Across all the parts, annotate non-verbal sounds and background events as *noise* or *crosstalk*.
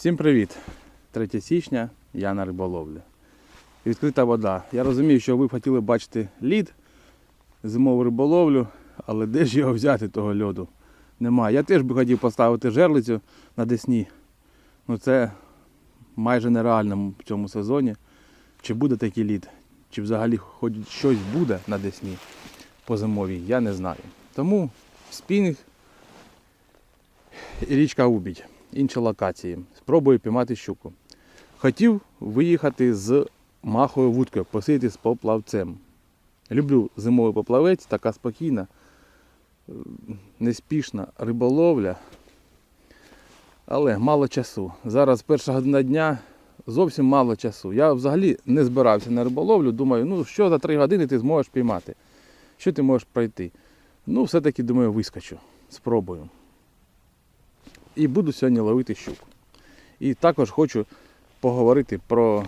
Всім привіт! 3 січня, я на риболовлі. Відкрита вода. Я розумію, що ви б хотіли бачити лід, зимову риболовлю, але де ж його взяти, того льоду? Немає. Я теж би хотів поставити жерлицю на Десні. Ну це майже нереально в цьому сезоні. Чи буде такий лід, чи взагалі хоч щось буде на Десні по зимовій, я не знаю. Тому спінінг і річка Убідь, інші локації. Спробую піймати щуку. Хотів виїхати з махою вудкою, посидіти з поплавцем. Люблю зимовий поплавець, така спокійна, неспішна риболовля. Але мало часу. Зараз перша година дня, зовсім мало часу. Я взагалі не збирався на риболовлю. Думаю, ну що за три години ти зможеш піймати? Що ти можеш пройти? Ну, все-таки думаю, вискочу. Спробую. І буду сьогодні ловити щуку. І також хочу поговорити про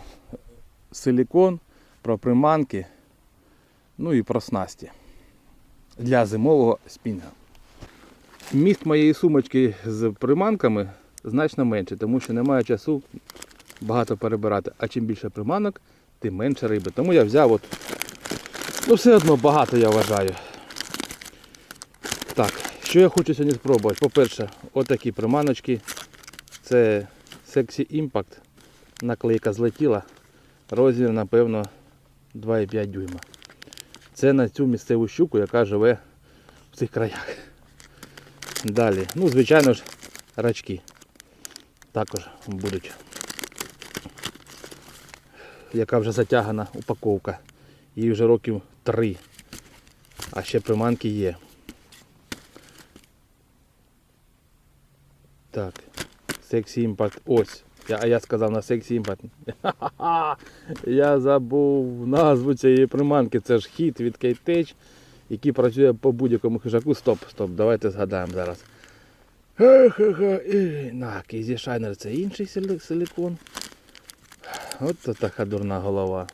силікон, про приманки, ну і про снасті для зимового спінга. Міст моєї сумочки з приманками значно менше, тому що немає часу багато перебирати. А чим більше приманок, тим менше риби. Тому я взяв от, ну все одно багато я вважаю. Так, що я хочу сьогодні спробувати? По-перше, отакі приманочки. Це Sexy Impact. Наклейка злетіла. Розмір, напевно, 2,5 дюйма. Це на цю місцеву щуку, яка живе в цих краях. Далі, ну, звичайно ж, рачки також будуть. Яка вже затягана упаковка. Їй вже років 3. А ще приманки є. Так, Sexy Impact. Ось. Я, а я сказав на Impact. Ха-ха-ха! *laughs* Я забув назву цієї приманки. Це ж хіт від Кейтеч, який працює по будь-якому хижаку. Стоп, стоп, давайте згадаємо зараз. На, Easy Shiner це інший силикон. От це така дурна голова.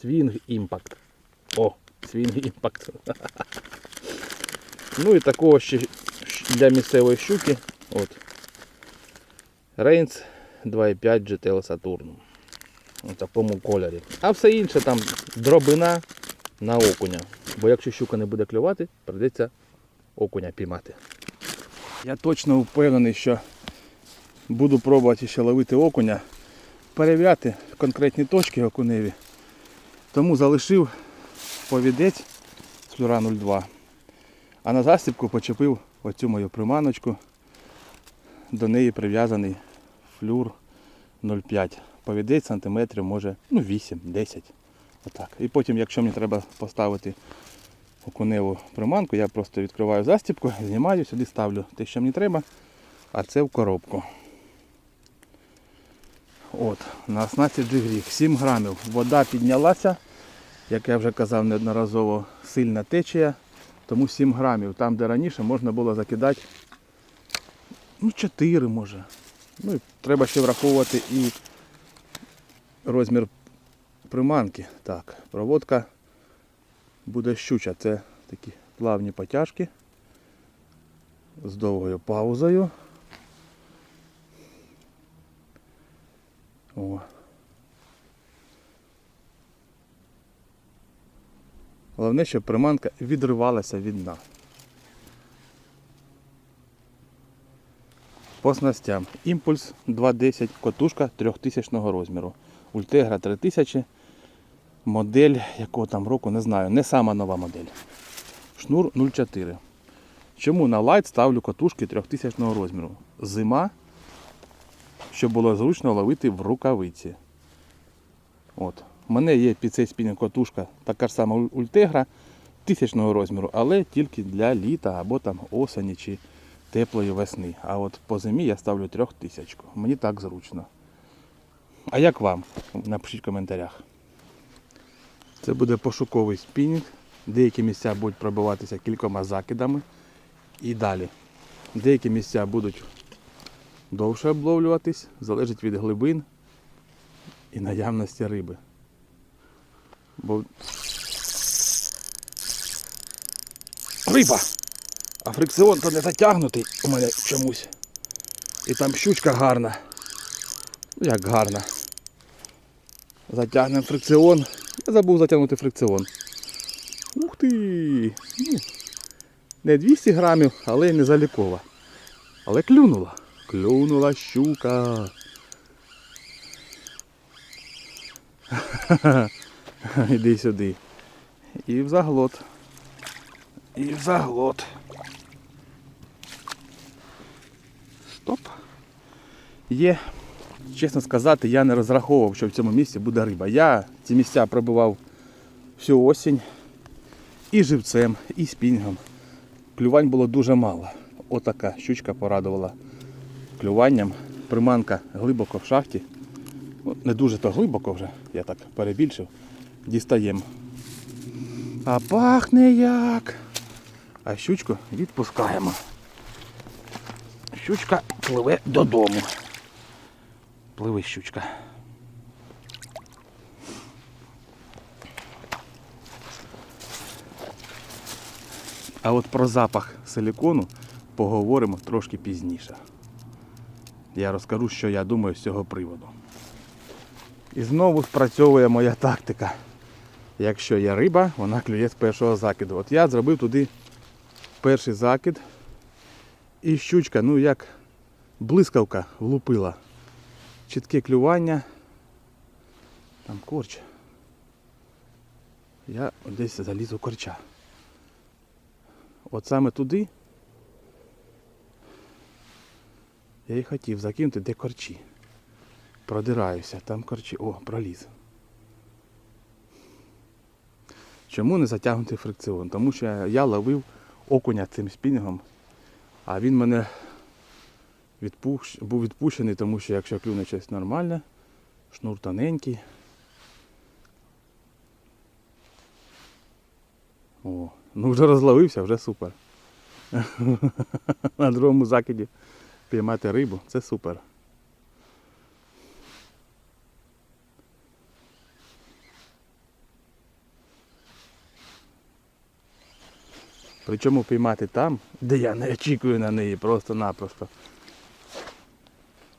Свінг імпакт. О, свінг імпакт. *laughs* Ну і такого ще для місцевої щуки. От. Рейнс 2.5 GTL Saturn. У такому кольорі. А все інше там дробина на окуня. Бо якщо щука не буде клювати, прийдеться окуня піймати. Я точно впевнений, що буду пробувати ще ловити окуня, перевіряти конкретні точки окуневі. Тому залишив повідець з флюра 02. А на застібку почепив оцю мою приманочку. До неї прив'язаний флюр 0,5. Повідець сантиметрів може ну 8-10. Отак. І потім, якщо мені треба поставити окуневу приманку, я просто відкриваю застібку, знімаю, сюди ставлю те, що мені треба, а це в коробку. От, на оснасті джигріг 7 грамів. Вода піднялася, як я вже казав неодноразово, сильна течія, тому 7 грамів. Там, де раніше можна було закидати ну, 4 може. Ну, і треба ще враховувати і розмір приманки. Так, проводка буде щуча. Це такі плавні потяжки з довгою паузою. О. Головне, щоб приманка відривалася від дна. По снастям. Імпульс 2.10, котушка 3000 розміру. Ультегра 3000. Модель якого там року, не знаю. Не сама нова модель. Шнур 0,4. Чому на лайт ставлю котушки 3000 розміру? Зима, щоб було зручно ловити в рукавиці. От. У мене є під цей спінінг котушка така ж сама ультегра 1000 розміру, але тільки для літа або там осені чи теплої весни. А от по зимі я ставлю 3000. Мені так зручно. А як вам? Напишіть в коментарях. Це буде пошуковий спінінг. Деякі місця будуть пробиватися кількома закидами. І далі. Деякі місця будуть довше обловлюватись, залежить від глибин і наявності риби. Бо... Риба! А фрикціон то не затягнутий у мене чомусь. І там щучка гарна. Ну, Як гарна. Затягнемо фрикціон. Я забув затягнути фрикціон. Ух ти! Ну, не 200 грамів, але й не залікова. Але клюнула. Клюнула щука. *laughs* Іди сюди. І в заглот. І в заглот. Є. Чесно сказати, я не розраховував, що в цьому місці буде риба. Я ці місця пробивав всю осінь і живцем, і спінгом. Клювань було дуже мало. Отака щучка порадувала клюванням. Приманка глибоко в шахті. Ну, Не дуже то глибоко вже, я так перебільшив. Дістаємо. А пахне як. А щучку відпускаємо. Щучка пливе додому. Пливи щучка. А от про запах силікону поговоримо трошки пізніше. Я розкажу, що я думаю з цього приводу. І знову спрацьовує моя тактика. Якщо є риба, вона клює з першого закиду. От я зробив туди перший закид. І щучка, ну як блискавка влупила. Чітке клювання. Там корч. Я десь заліз у корча. От саме туди я і хотів закинути, де корчі. Продираюся, там корчі. О, проліз. Чому не затягнути фрикціон? Тому що я- ловив окуня цим спінгом, а він мене відпущ... був відпущений, тому що якщо клюне щось нормальне, шнур тоненький. О, ну вже розловився, вже супер. *laughs* На другому закиді піймати рибу це супер. Причому піймати там, де я не очікую на неї просто-напросто.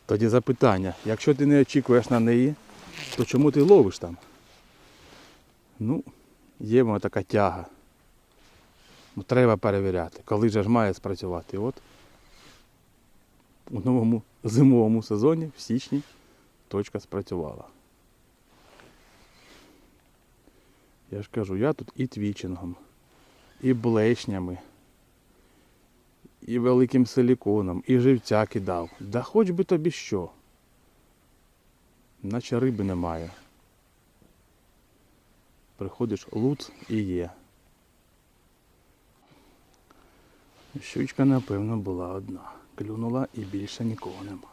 Тоді запитання, якщо ти не очікуєш на неї, то чому ти ловиш там? Ну, є в така тяга. Ну, треба перевіряти, коли же ж має спрацювати. От у новому зимовому сезоні, в січні, точка спрацювала. Я ж кажу, я тут і твічингом, і блешнями, і великим силіконом, і живця кидав. Да хоч би тобі що. Наче риби немає. Приходиш лут і є. Щучка, напевно, була одна. Клюнула і більше нікого нема.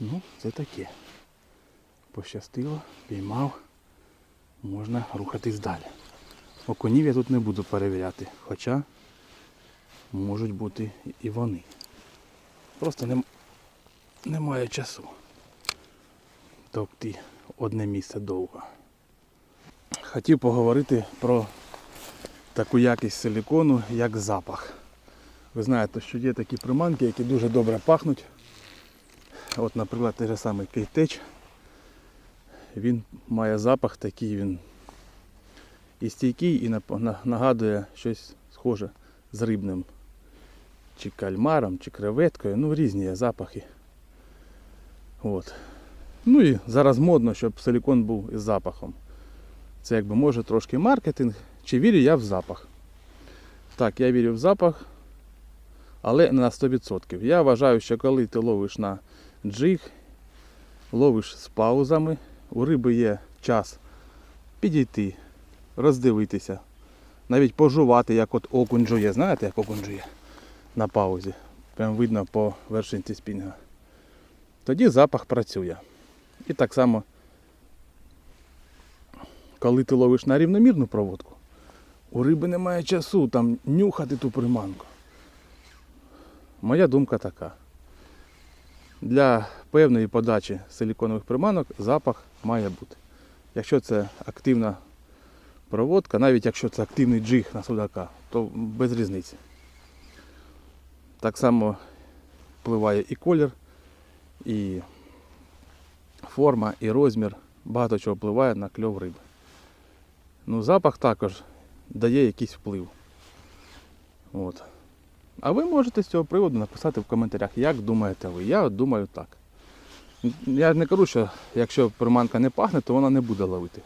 Ну, це таке. Пощастило, піймав, можна рухатись далі. Окунів я тут не буду перевіряти, хоча можуть бути і вони. Просто нем... немає часу. Тобто одне місце довго. Хотів поговорити про таку якість силікону, як запах. Ви знаєте, що є такі приманки, які дуже добре пахнуть. От, наприклад, той же самий кейтеч. Він має запах такий, він і стійкий, і нагадує щось схоже з рибним. Чи кальмаром, чи креветкою. Ну, різні є запахи. От. Ну і зараз модно, щоб силікон був із запахом. Це якби може трошки маркетинг. Чи вірю я в запах? Так, я вірю в запах, але не на 100%. Я вважаю, що коли ти ловиш на джиг, ловиш з паузами, у риби є час підійти, роздивитися, навіть пожувати, як от окунь жує. Знаєте, як окунь жує на паузі. Прям видно по вершинці спінга. Тоді запах працює. І так само, коли ти ловиш на рівномірну проводку, у риби немає часу там нюхати ту приманку. Моя думка така. Для певної подачі силіконових приманок запах має бути. Якщо це активна проводка, навіть якщо це активний джиг на судака, то без різниці. Так само впливає і колір, і форма, і розмір. Багато чого впливає на кльов риби. Ну, запах також дає якийсь вплив. От. А ви можете з цього приводу написати в коментарях, як думаєте ви. Я думаю так. Я не кажу, що якщо приманка не пахне, то вона не буде ловити.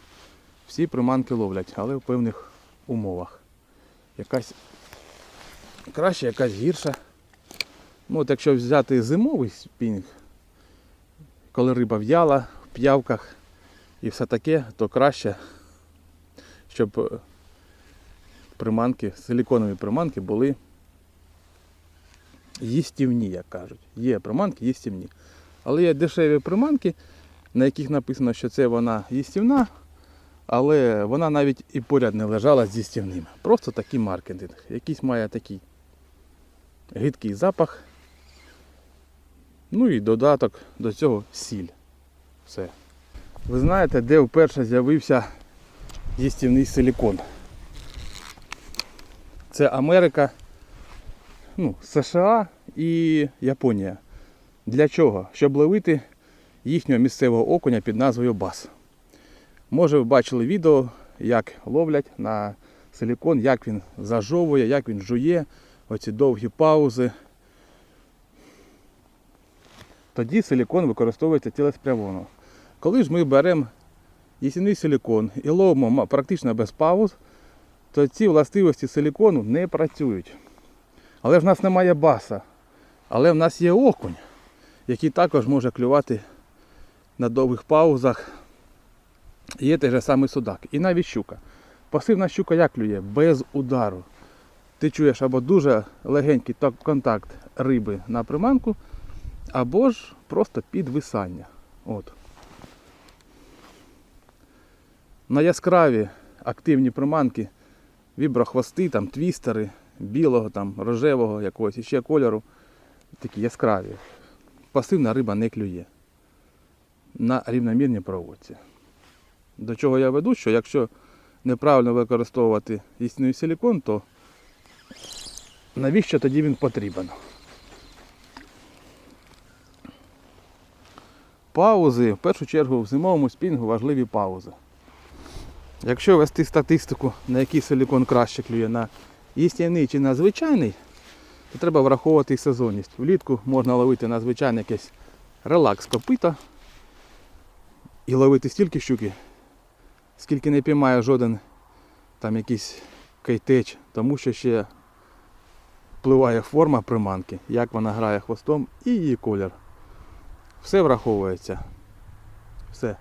Всі приманки ловлять, але в певних умовах. Якась краще, якась гірша. Ну, от якщо взяти зимовий спінінг, коли риба в'яла, в п'явках і все таке, то краще, щоб е, приманки, силіконові приманки були їстівні, як кажуть. Є приманки їстівні. Але є дешеві приманки, на яких написано, що це вона їстівна, але вона навіть і поряд не лежала з їстівним. Просто такий маркетинг. Якийсь має такий гидкий запах. Ну і додаток до цього сіль. Все. Ви знаєте, де вперше з'явився їстівний силікон? Це Америка, ну, США і Японія. Для чого? Щоб ловити їхнього місцевого окуня під назвою бас. Може ви бачили відео, як ловлять на силікон, як він зажовує, як він жує, оці довгі паузи. Тоді силікон використовується цілеспрямовано. Коли ж ми беремо їстівний силікон і ловимо практично без пауз, то ці властивості силікону не працюють. Але ж в нас немає баса. Але в нас є окунь, який також може клювати на довгих паузах. Є той же самий судак. І навіть щука. Пасивна щука як клює? Без удару. Ти чуєш або дуже легенький контакт риби на приманку, або ж просто підвисання. От. На яскраві активні приманки, віброхвости, там, твістери, білого, там, рожевого якогось іще кольору, такі яскраві. Пасивна риба не клює на рівномірній проводці. До чого я веду, що якщо неправильно використовувати істинний силікон, то навіщо тоді він потрібен? Паузи, в першу чергу в зимовому спінгу важливі паузи. Якщо вести статистику, на який силікон краще клює, на їстівний чи на звичайний, то треба враховувати сезонність. Влітку можна ловити на звичайне якесь релакс копита і ловити стільки щуки, скільки не піймає жоден там якийсь кейтеч, тому що ще впливає форма приманки, як вона грає хвостом і її колір. Все враховується. Все.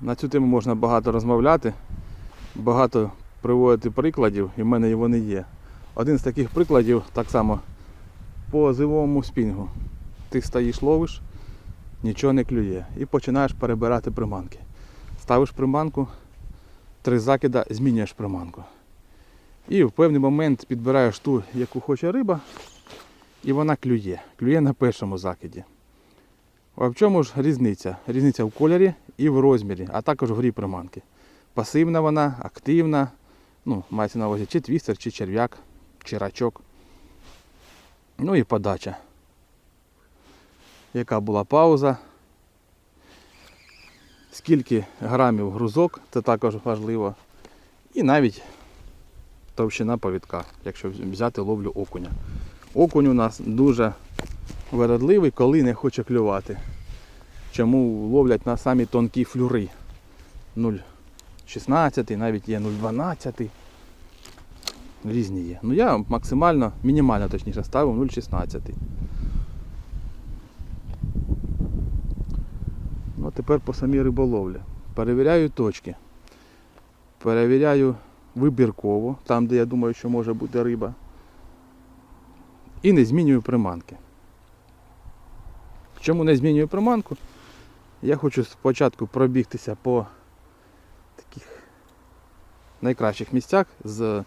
На цю тему можна багато розмовляти, багато приводити прикладів, і в мене вони є. Один з таких прикладів так само по зимовому спінгу. Ти стоїш, ловиш, нічого не клює і починаєш перебирати приманки. Ставиш приманку, три закида, змінюєш приманку. І в певний момент підбираєш ту, яку хоче риба, і вона клює. Клює на першому закиді. А в чому ж різниця? Різниця в кольорі і в розмірі, а також в грі приманки. Пасивна вона, активна, ну, мається на увазі чи твістер, чи черв'як, чи рачок. Ну і подача. Яка була пауза? Скільки грамів грузок, це також важливо. І навіть товщина повідка, якщо взяти ловлю окуня. Окунь у нас дуже вередливий, коли не хоче клювати. Чому ловлять на самі тонкі флюри. 0,16, навіть є 0,12. Різні є. Ну я максимально, мінімально точніше ставив 0,16. Ну, тепер по самій риболовлі. Перевіряю точки. Перевіряю вибірково, там де я думаю, що може бути риба. І не змінюю приманки. Чому не змінюю приманку? Я хочу спочатку пробігтися по таких найкращих місцях з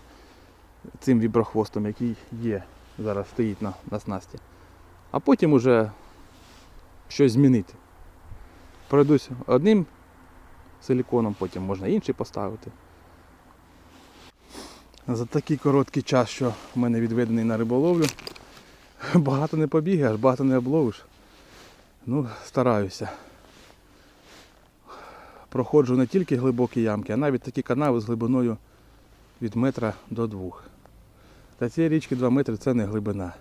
цим віброхвостом, який є, зараз стоїть на, на снасті. А потім уже щось змінити. Пройдусь одним силіконом, потім можна інший поставити. За такий короткий час, що в мене відведений на риболовлю, *laughs* багато не побігаєш, багато не обловиш. Ну, стараюся. Проходжу не тільки глибокі ямки, а навіть такі канави з глибиною від метра до двох. Та цієї річки 2 метри це не глибина.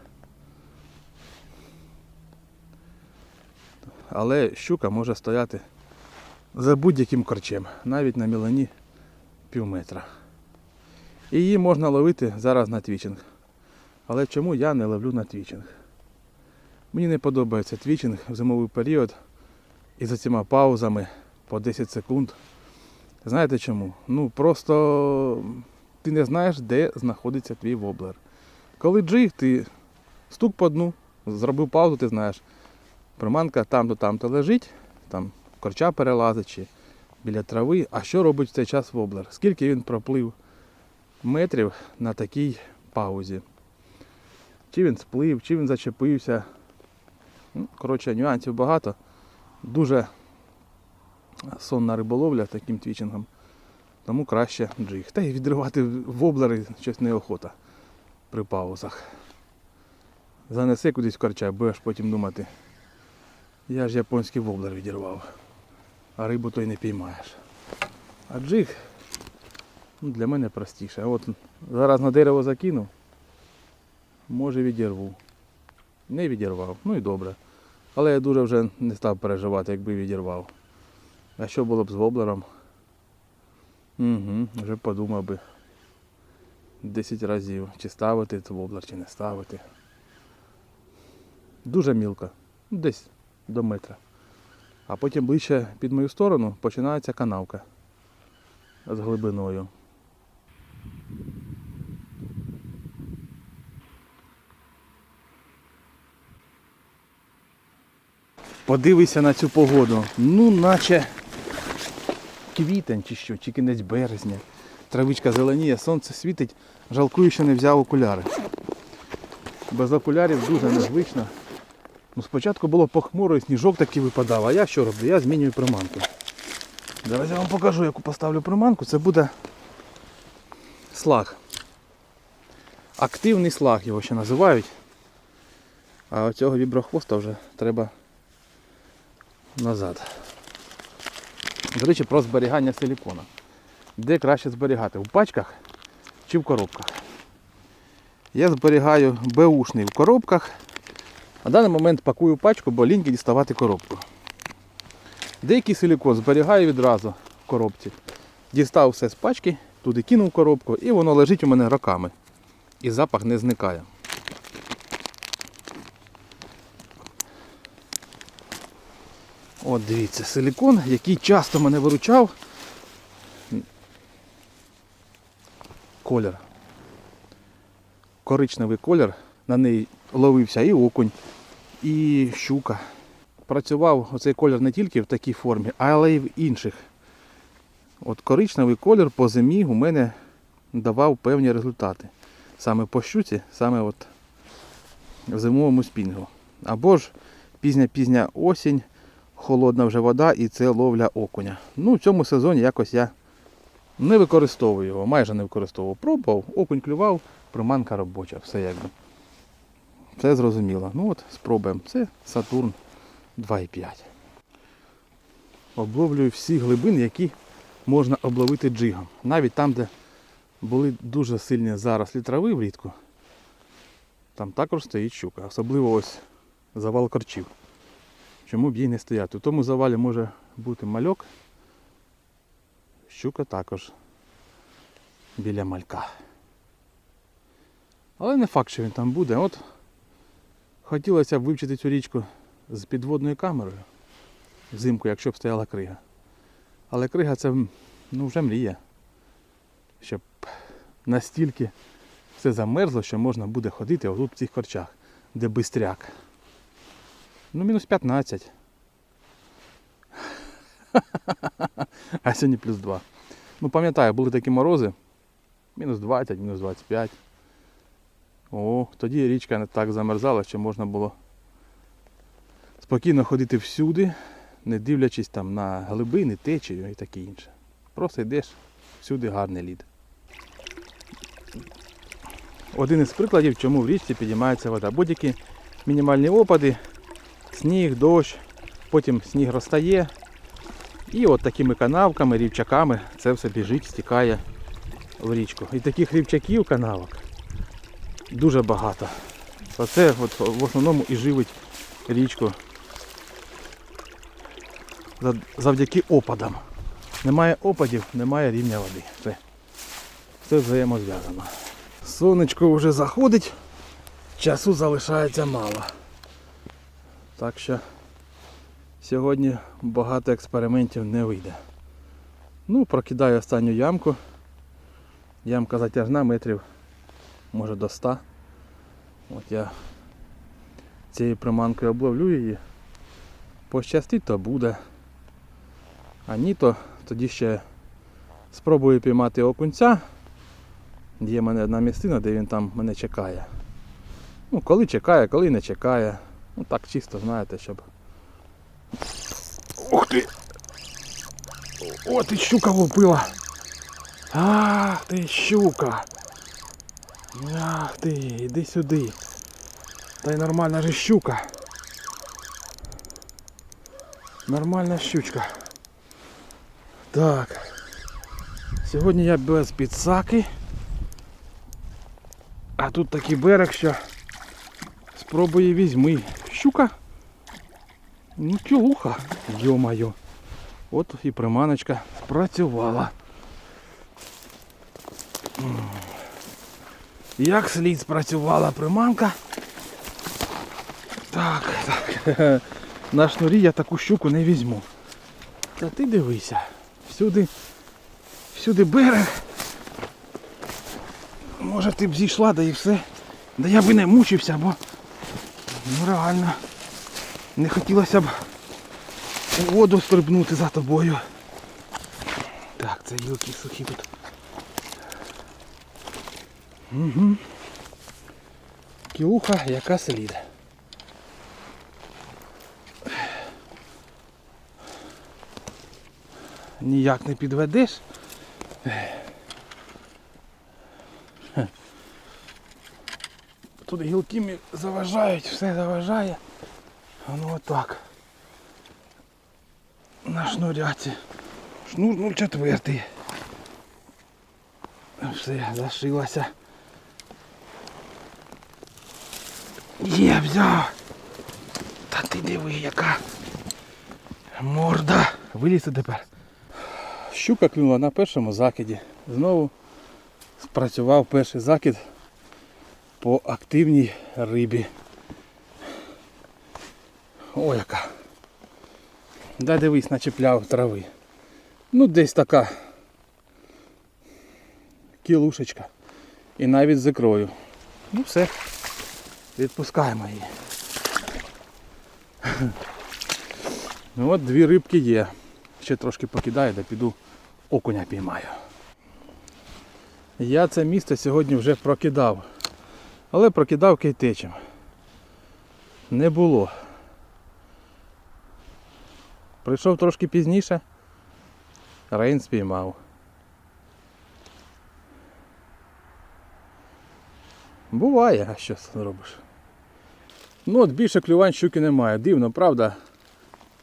Але щука може стояти за будь-яким корчем, навіть на мілані пів метра. І її можна ловити зараз на твічинг. Але чому я не ловлю на твічинг? Мені не подобається твічинг в зимовий період і за цими паузами по 10 секунд. Знаєте чому? Ну просто ти не знаєш, де знаходиться твій воблер. Коли джиг, ти стук по дну, зробив паузу, ти знаєш, приманка там-то, там-то лежить, там корча перелазить чи біля трави. А що робить в цей час воблер? Скільки він проплив метрів на такій паузі? Чи він сплив, чи він зачепився. Ну, коротше, нюансів багато. Дуже сонна риболовля таким твічингом. Тому краще джиг. Та й відривати воблери щось неохота при паузах. Занеси кудись в корча, будеш потім думати. Я ж японський воблер відірвав, а рибу то й не піймаєш. А джиг ну, для мене простіше. От зараз на дерево закинув, може відірву. Не відірвав, ну і добре. Але я дуже вже не став переживати, якби відірвав. А що було б з воблером? Угу, вже подумав би 10 разів, чи ставити воблер, чи не ставити. Дуже мілко, ну, десь до метра. А потім ближче під мою сторону починається канавка з глибиною. Подивися на цю погоду. Ну, наче квітень чи що, чи кінець березня. Травичка зеленіє, сонце світить, жалкую, що не взяв окуляри. Без окулярів дуже незвично. Ну, спочатку було похмуро і сніжок такий випадав, а я що роблю? Я змінюю приманку. Зараз я вам покажу, яку поставлю приманку. Це буде слаг. Активний слаг його ще називають. А оцього віброхвоста вже треба назад. До речі, про зберігання силікона. Де краще зберігати? В пачках чи в коробках? Я зберігаю беушний в коробках. На даний момент пакую пачку, бо ліньки діставати коробку. Деякий силікон зберігаю відразу в коробці. Дістав все з пачки, туди кинув коробку і воно лежить у мене роками. І запах не зникає. От дивіться, силікон, який часто мене виручав. Колір. Коричневий колір. На неї ловився і окунь, і щука. Працював оцей колір не тільки в такій формі, але й в інших. От коричневий колір по зимі у мене давав певні результати. Саме по щуці, саме от в зимовому спінгу. Або ж пізня-пізня осінь, холодна вже вода і це ловля окуня. Ну, в цьому сезоні якось я не використовую його, майже не використовував. Пробував, окунь клював, приманка робоча, все якби. Все зрозуміло. Ну от, спробуємо. Це Сатурн 2,5. Обловлюю всі глибини, які можна обловити джигом. Навіть там, де були дуже сильні зарослі трави влітку, там також стоїть щука. Особливо ось завал корчів. Чому б їй не стояти? У тому завалі може бути мальок. Щука також біля малька. Але не факт, що він там буде. От хотілося б вивчити цю річку з підводною камерою взимку, якщо б стояла крига. Але крига це ну, вже мрія. Щоб настільки все замерзло, що можна буде ходити отут в цих корчах, де бистряк. Ну, мінус 15. *laughs* А сьогодні плюс 2. Ну, пам'ятаю, були такі морози. Мінус 20, мінус 25. О, тоді річка не так замерзала, що можна було спокійно ходити всюди, не дивлячись там на глибини, течію і таке інше. Просто йдеш, всюди гарний лід. один із прикладів, чому в річці підіймається вода. Будь-які мінімальні опади, сніг, дощ, потім сніг розтає. І от такими канавками, рівчаками це все біжить, стікає в річку. І таких рівчаків, канавок дуже багато. Оце от в основному і живить річку завдяки опадам. Немає опадів, немає рівня води. Все, все взаємозв'язано. Сонечко вже заходить, часу залишається мало. Так що сьогодні багато експериментів не вийде. Ну, прокидаю останню ямку. Ямка затяжна метрів, може до 100. От я цією приманкою обловлю її. Пощастить, то буде. А ні, то тоді ще спробую піймати окунця. Є в мене одна місцина, де він там мене чекає. Ну, коли чекає, коли не чекає. Ну так чисто, знаєте, щоб. Ух ти! О, ти щука влупила! Ах ти щука! Ах ти, іди сюди. Та й нормальна же щука. Нормальна щучка. Так. Сьогодні я без підсаки. А тут такий берег, що спробує візьми. Щука. Ну кілуха. Йо-моє. От і приманочка спрацювала. Як слід спрацювала приманка. Так, так. *laughs* На шнурі я таку щуку не візьму. Та ти дивися. Всюди, всюди берег. Може ти б зійшла, да і все. Да я би не мучився, бо ну реально не хотілося б у воду стрибнути за тобою. Так, це гілки сухі тут. Угу. Кілуха, яка слід. Ніяк не підведеш. Тут гілки мені заважають, все заважає. Ну отак. На шнуряці. Шнур 0,4. Все, зашилося. Є, взяв. Та ти диви, яка морда. Вилізти тепер. Щука клюнула на першому закиді. Знову спрацював перший закид по активній рибі. О, яка. Дай дивись, начепляв трави. Ну десь така кілушечка. І навіть з ікрою. Ну все. Відпускаємо її. Ну от дві рибки є. Ще трошки покидаю, да піду окуня піймаю. Я це місце сьогодні вже прокидав. Але прокидав кейтечем. Не було. Прийшов трошки пізніше. Рейн спіймав. Буває, а що зробиш? Ну от більше клювань щуки немає. Дивно, правда?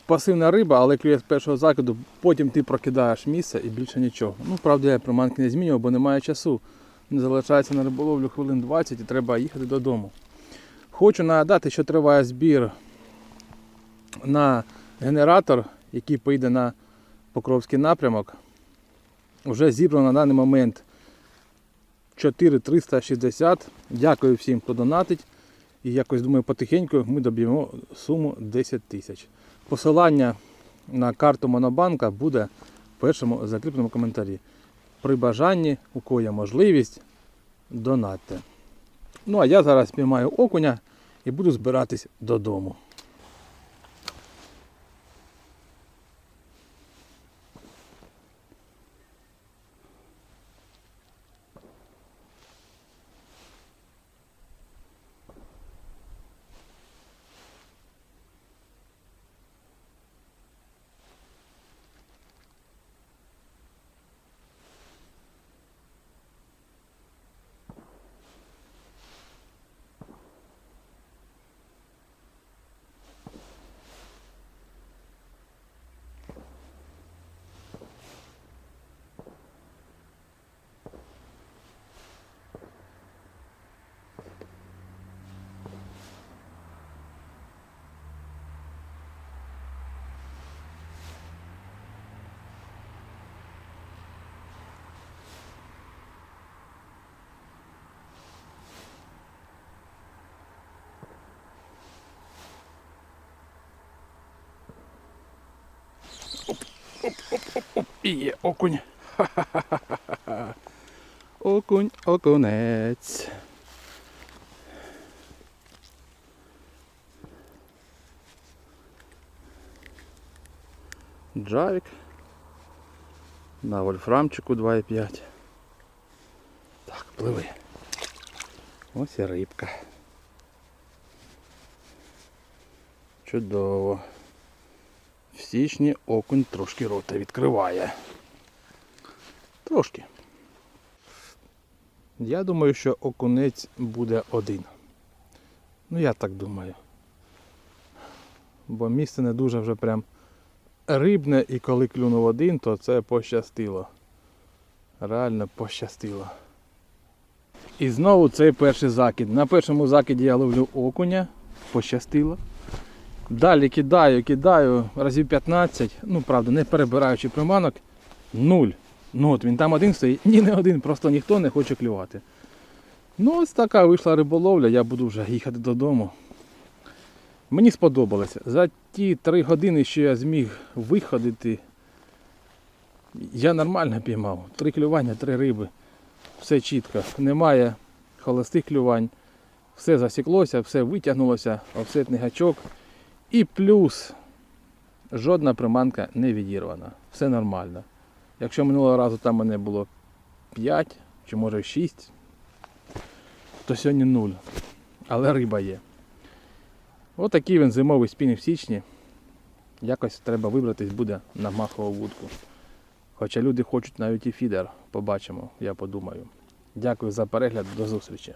Пасивна риба, але клює з першого закиду, потім ти прокидаєш місце і більше нічого. Ну, правда, я приманки не змінював, бо немає часу. Залишається на риболовлю хвилин 20 і треба їхати додому. Хочу нагадати, що триває збір на генератор, який поїде на Покровський напрямок. Вже зібрано на даний момент 4360. Дякую всім, хто донатить. І якось думаю, потихеньку ми доб'ємо суму 10 тисяч. Посилання на карту Монобанка буде в першому закріпленому коментарі. При бажанні, у кого є можливість, донатьте. Ну а я зараз піймаю окуня і буду збиратись додому. І є окунь. Ха-ха-ха-ха-ха. *laughs* Окунь, окунець. Джавік. На вольфрамчику 2,5. Так, пливи. Ось і рибка. Чудово. Січні окунь трошки рота відкриває. Трошки. Я думаю, що окунець буде один. Ну я так думаю. Бо місце не дуже вже прям рибне і коли клюнув один, то це пощастило. Реально пощастило. І знову цей перший закид. На першому закиді я ловлю окуня, пощастило. Далі кидаю, кидаю разів 15, ну правда, не перебираючи приманок, нуль. Ну от він там один стоїть, ні не один, просто ніхто не хоче клювати. Ну ось така вийшла риболовля, я буду вже їхати додому. Мені сподобалося. За ті три години, що я зміг виходити, я нормально піймав. Три клювання, три риби. Все чітко. Немає холостих клювань. Все засіклося, все витягнулося, офсетний гачок. І плюс жодна приманка не відірвана. Все нормально. Якщо минулого разу там мене було 5 чи може 6, то сьогодні 0. Але риба є. Отакий він зимовий спінінг в січні. Якось треба вибратись буде на махову вудку. Хоча люди хочуть навіть і фідер. Побачимо, я подумаю. Дякую за перегляд, до зустрічі.